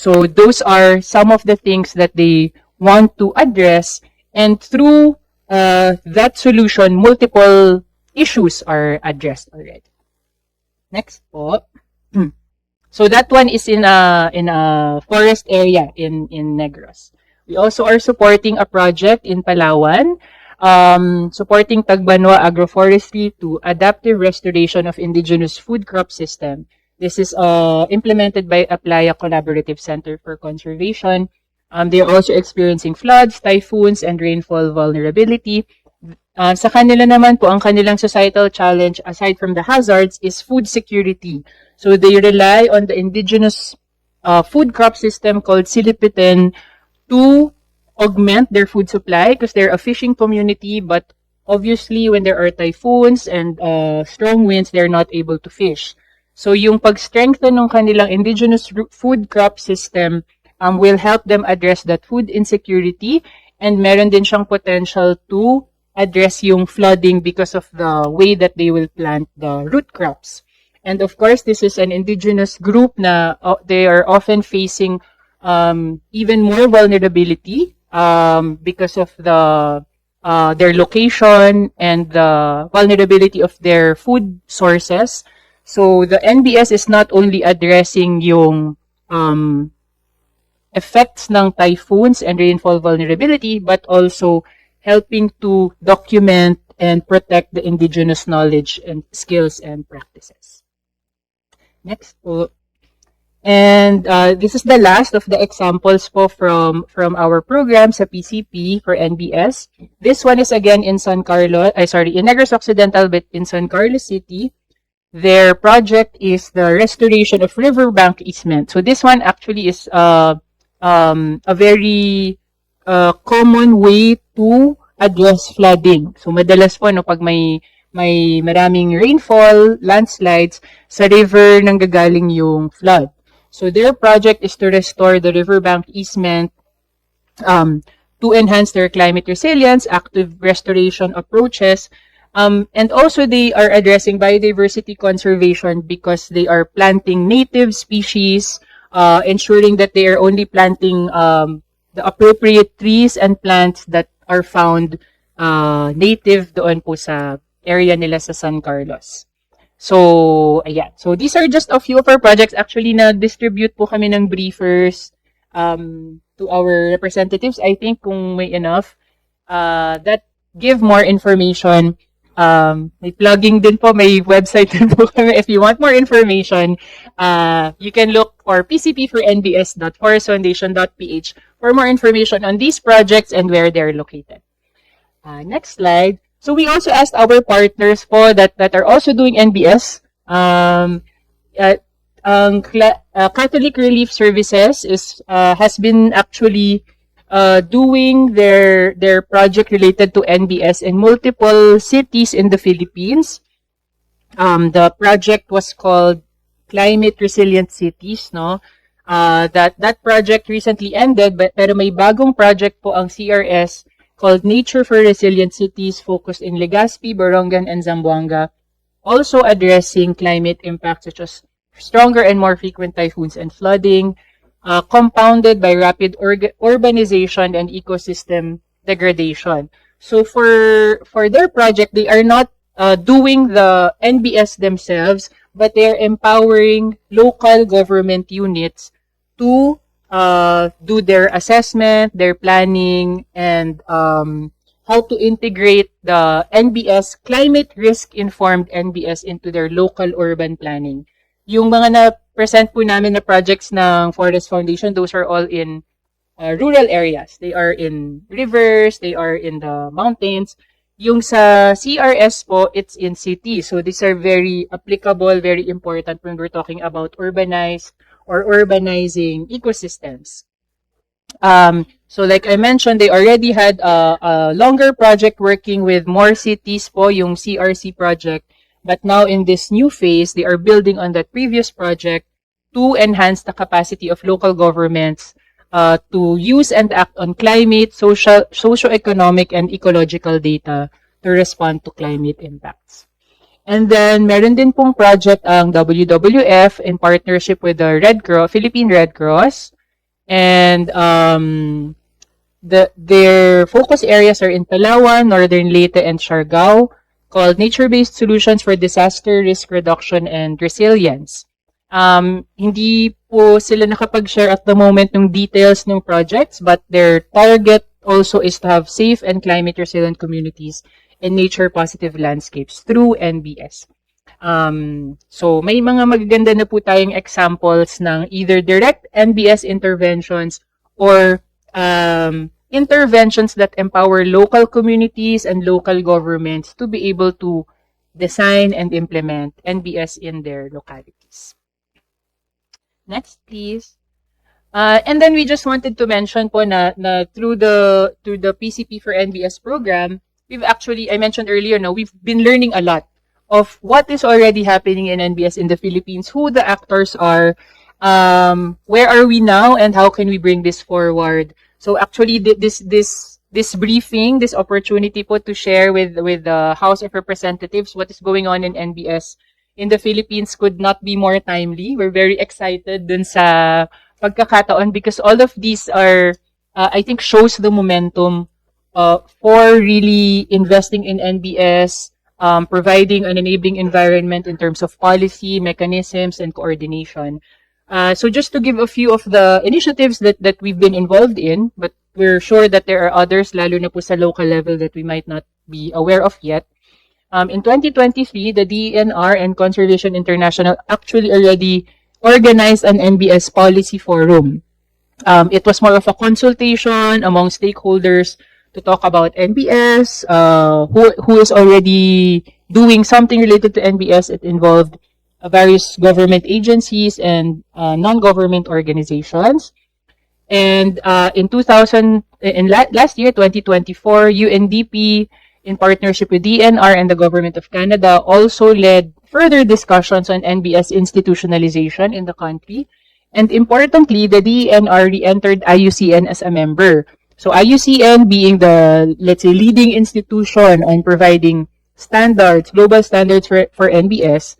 So those are some of the things that they want to address and through uh, that solution, multiple issues are addressed already. Next po. So that one is in a in a forest area in in Negros. We also are supporting a project in Palawan, um, supporting Tagbanwa Agroforestry to adaptive restoration of indigenous food crop system. This is uh, implemented by Aplaya Collaborative Center for Conservation. Um, they are also experiencing floods, typhoons, and rainfall vulnerability. Uh, sa kanila naman po, ang kanilang societal challenge, aside from the hazards, is food security. So they rely on the indigenous uh, food crop system called Silipiten to augment their food supply because they're a fishing community, but obviously when there are typhoons and uh, strong winds, they're not able to fish. So yung pag-strengthen ng kanilang indigenous food crop system um, will help them address that food insecurity and meron din siyang potential to address yung flooding because of the way that they will plant the root crops. And of course, this is an indigenous group na uh, they are often facing um, even more vulnerability um, because of the uh, their location and the vulnerability of their food sources. So the NBS is not only addressing yung um, effects ng typhoons and rainfall vulnerability, but also helping to document and protect the indigenous knowledge and skills and practices. Next po. And uh, this is the last of the examples po from from our program sa PCP for NBS. This one is again in San Carlos, I sorry, in Negros Occidental but in San Carlos City. Their project is the restoration of riverbank easement. So this one actually is uh, um, a very uh, common way to address flooding. So madalas po no pag may may maraming rainfall, landslides, sa river nang gagaling yung flood. So their project is to restore the riverbank easement um, to enhance their climate resilience, active restoration approaches, um, and also they are addressing biodiversity conservation because they are planting native species, uh, ensuring that they are only planting um, the appropriate trees and plants that are found uh, native doon po sa area nila sa San Carlos. So, ayan. So, these are just a few of our projects. Actually, na-distribute po kami ng briefers um, to our representatives. I think kung may enough, uh, that give more information. Um, may plugging din po, may website din po kami. If you want more information, uh, you can look for PCP for nbs.forestfoundation.ph for more information on these projects and where they're located. Uh, next slide. So we also asked our partners po that, that are also doing NBS. Um, uh, um, uh, Catholic Relief Services is uh, has been actually uh, doing their their project related to NBS in multiple cities in the Philippines. Um, the project was called Climate Resilient Cities, no? Uh, that that project recently ended, but pero may bagong project po ang CRS called Nature for Resilient Cities focused in Legazpi, Borongan, and Zamboanga, also addressing climate impacts such as stronger and more frequent typhoons and flooding, uh, compounded by rapid urbanization and ecosystem degradation. So for for their project, they are not uh, doing the NBS themselves, but they are empowering local government units to uh, do their assessment, their planning, and um, how to integrate the NBS, climate risk informed NBS into their local urban planning. Yung mga na-present po namin na projects ng Forest Foundation, those are all in uh, rural areas. They are in rivers, they are in the mountains. Yung sa CRS po, it's in cities. So these are very applicable, very important when we're talking about urbanized or urbanizing ecosystems. Um, so like I mentioned, they already had a, a longer project working with more cities po, yung CRC project. But now in this new phase, they are building on that previous project to enhance the capacity of local governments uh, to use and act on climate, social, socio-economic, and ecological data to respond to climate impacts. And then, meron din pong project ang WWF in partnership with the Red Cross, Philippine Red Cross. And um, the their focus areas are in Palawan, Northern Leyte, and Siargao, called Nature-Based Solutions for Disaster Risk Reduction and Resilience. Um, hindi po sila nakapag-share at the moment ng details ng projects, but their target also is to have safe and climate resilient communities and nature positive landscapes through NBS. Um, so may mga magaganda na po tayong examples ng either direct NBS interventions or um, interventions that empower local communities and local governments to be able to design and implement NBS in their localities. Next, please. Uh, and then we just wanted to mention po na, na through the through the PCP for NBS program, we've actually I mentioned earlier now we've been learning a lot of what is already happening in NBS in the Philippines, who the actors are, um, where are we now, and how can we bring this forward. So actually, thi- this this this briefing, this opportunity po to share with with the House of Representatives what is going on in NBS in the Philippines could not be more timely. We're very excited dun sa pagkakataon because all of these are, uh, I think, shows the momentum uh, for really investing in NBS, um, providing an enabling environment in terms of policy, mechanisms, and coordination. Uh, so just to give a few of the initiatives that, that we've been involved in, but we're sure that there are others, lalo na po sa local level, that we might not be aware of yet. Um, in 2023, the DENR and Conservation International actually already organized an NBS policy forum. Um, it was more of a consultation among stakeholders to talk about NBS, uh, who, who is already doing something related to NBS. It involved various government agencies and uh, non-government organizations. And uh, in 2000, in la- last year, 2024, UNDP, in partnership with DNR and the Government of Canada, also led further discussions on NBS institutionalization in the country. And importantly, the DNR re-entered IUCN as a member. So IUCN being the, let's say, leading institution on providing standards, global standards for, for NBS,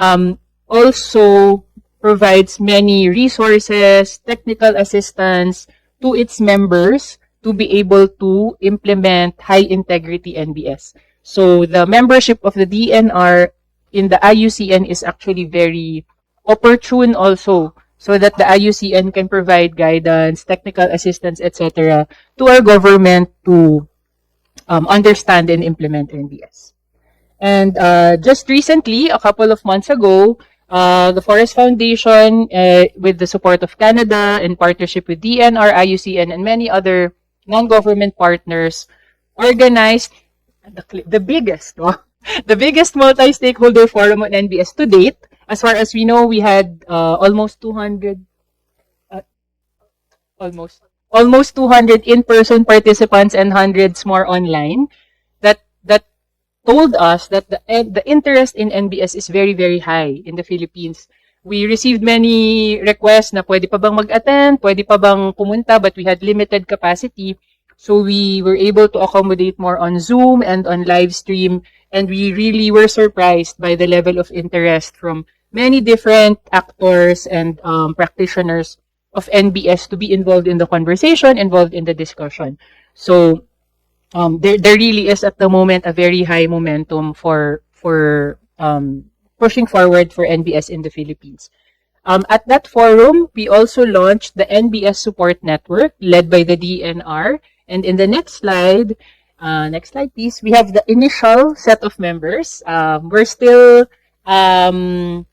um, also provides many resources, technical assistance to its members to be able to implement high integrity NBS. So the membership of the DNR in the IUCN is actually very opportune also so that the IUCN can provide guidance, technical assistance, etc. to our government to um, understand and implement NBS. And uh, just recently, a couple of months ago, uh, the Forest Foundation, uh, with the support of Canada, in partnership with DNR, IUCN, and many other non-government partners, organized the, the biggest, the biggest multi-stakeholder forum on NBS to date. As far as we know, we had uh, almost 200, uh, almost almost 200 in-person participants and hundreds more online. Told us that the eh, the interest in NBS is very very high in the Philippines. We received many requests na pwede pa bang mag-attend, pwede pa bang pumunta, but we had limited capacity. So we were able to accommodate more on Zoom and on live stream. And we really were surprised by the level of interest from many different actors and um, practitioners of NBS to be involved in the conversation, involved in the discussion. So um, there, there really is at the moment a very high momentum for for um, pushing forward for NBS in the Philippines. Um, at that forum, we also launched the NBS Support Network led by the DNR. And in the next slide, uh, next slide please, we have the initial set of members. Um, we're still um,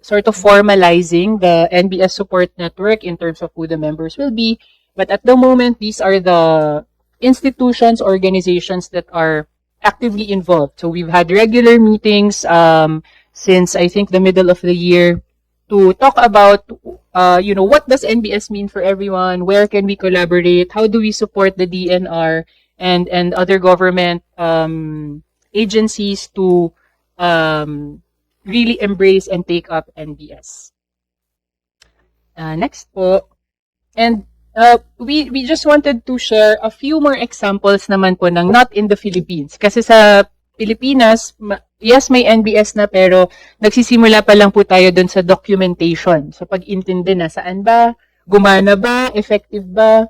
sort of formalizing the NBS Support Network in terms of who the members will be. But at the moment, these are the institutions, organizations that are actively involved. So we've had regular meetings um, since I think the middle of the year to talk about, uh, you know, what does NBS mean for everyone? Where can we collaborate? How do we support the DNR and and other government um, agencies to um, really embrace and take up NBS? Uh, next po. And uh, we we just wanted to share a few more examples naman po ng not in the Philippines. Kasi sa Pilipinas, yes, may NBS na pero nagsisimula pa lang po tayo dun sa documentation. So pag-intindi na saan ba Gumana ba? Effective ba?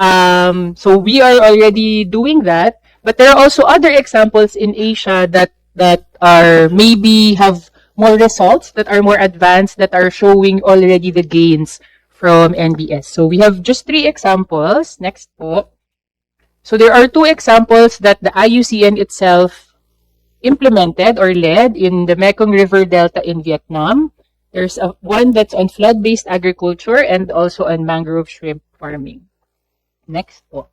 Um, so we are already doing that. But there are also other examples in Asia that that are maybe have more results that are more advanced that are showing already the gains from NBS. So we have just three examples. Next po. So there are two examples that the IUCN itself implemented or led in the Mekong River Delta in Vietnam. There's a, one that's on flood-based agriculture and also on mangrove shrimp farming. Next po.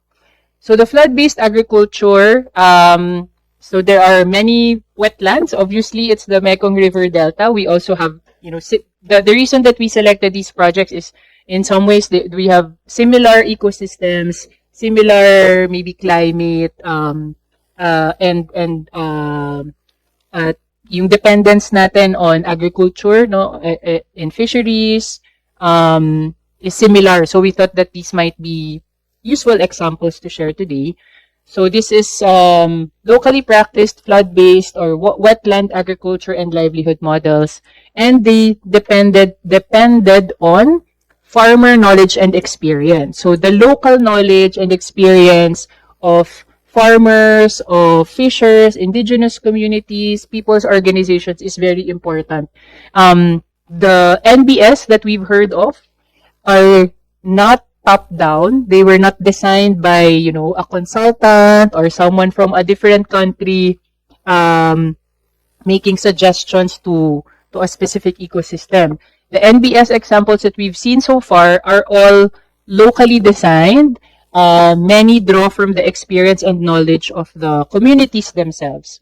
So the flood-based agriculture, um, so there are many wetlands. Obviously, it's the Mekong River Delta. We also have, you know, the, the reason that we selected these projects is in some ways we have similar ecosystems, similar maybe climate, um, uh, and and um, uh, yung dependence natin on agriculture, no, eh, eh, in fisheries, um, is similar. So we thought that these might be useful examples to share today. So this is um, locally practiced flood-based or wetland agriculture and livelihood models, and they depended depended on farmer knowledge and experience. So the local knowledge and experience of farmers, of fishers, indigenous communities, people's organizations is very important. Um, the NBS that we've heard of are not top down. They were not designed by, you know, a consultant or someone from a different country um, making suggestions to to a specific ecosystem. The NBS examples that we've seen so far are all locally designed. Uh, many draw from the experience and knowledge of the communities themselves.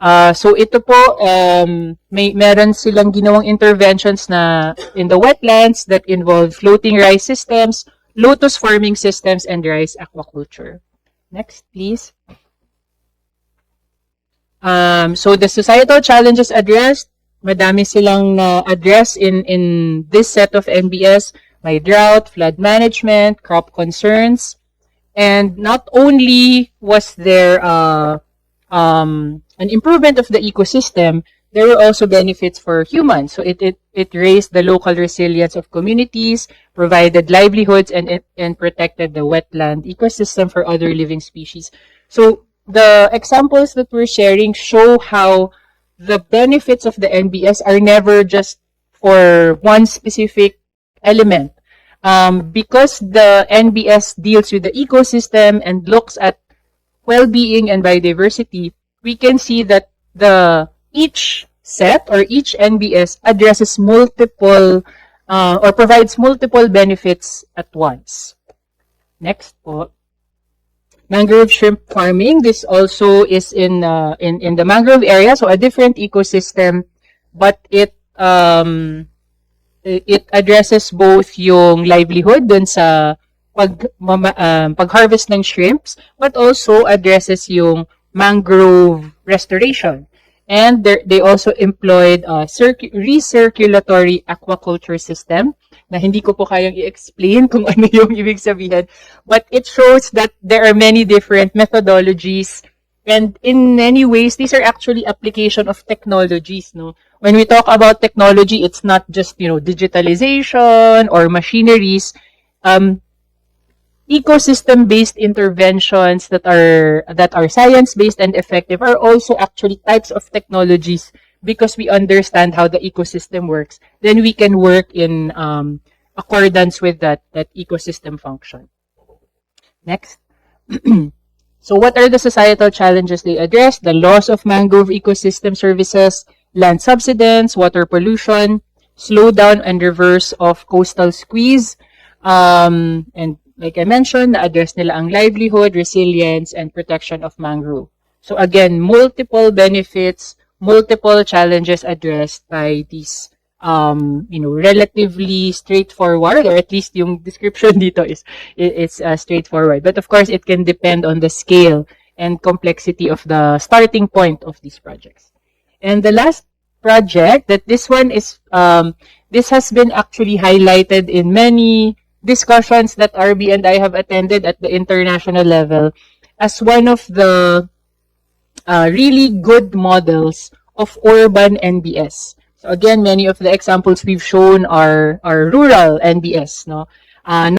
Uh, so ito po, um, may meron silang ginawang interventions na in the wetlands that involve floating rice systems, lotus farming systems, and rice aquaculture. Next, please. Um, so the societal challenges addressed, madami silang na-address in, in this set of NBS. May drought, flood management, crop concerns, and not only was there uh, um, an improvement of the ecosystem, there were also benefits for humans. So it, it, it raised the local resilience of communities, provided livelihoods, and, and protected the wetland ecosystem for other living species. So the examples that we're sharing show how the benefits of the NBS are never just for one specific element. Um, because the NBS deals with the ecosystem and looks at well-being and biodiversity, we can see that the each set or each NBS addresses multiple uh, or provides multiple benefits at once. Next. Mangrove shrimp farming. This also is in uh, in in the mangrove area, so a different ecosystem, but it um it addresses both yung livelihood dun sa pag um, pag-harvest ng shrimps, but also addresses yung mangrove restoration. And they also employed a circ- recirculatory aquaculture system na hindi ko po kayang i-explain kung ano yung ibig sabihin. But it shows that there are many different methodologies and in many ways, these are actually application of technologies, no? When we talk about technology, it's not just, you know, digitalization or machineries. Um, ecosystem-based interventions that are that are science-based and effective are also actually types of technologies because we understand how the ecosystem works. Then we can work in um, accordance with that that ecosystem function. Next. so what are the societal challenges they address? The loss of mangrove ecosystem services, land subsidence, water pollution, slowdown and reverse of coastal squeeze, um, and like I mentioned, na-address nila ang livelihood, resilience, and protection of mangrove. So again, multiple benefits, multiple challenges addressed by these um, you know, relatively straightforward, or at least yung description dito is it's uh, straightforward. But of course, it can depend on the scale and complexity of the starting point of these projects. And the last project that this one is um, this has been actually highlighted in many discussions that RB and I have attended at the international level as one of the uh, really good models of urban NBS. So again, many of the examples we've shown are are rural NBS, no. uh,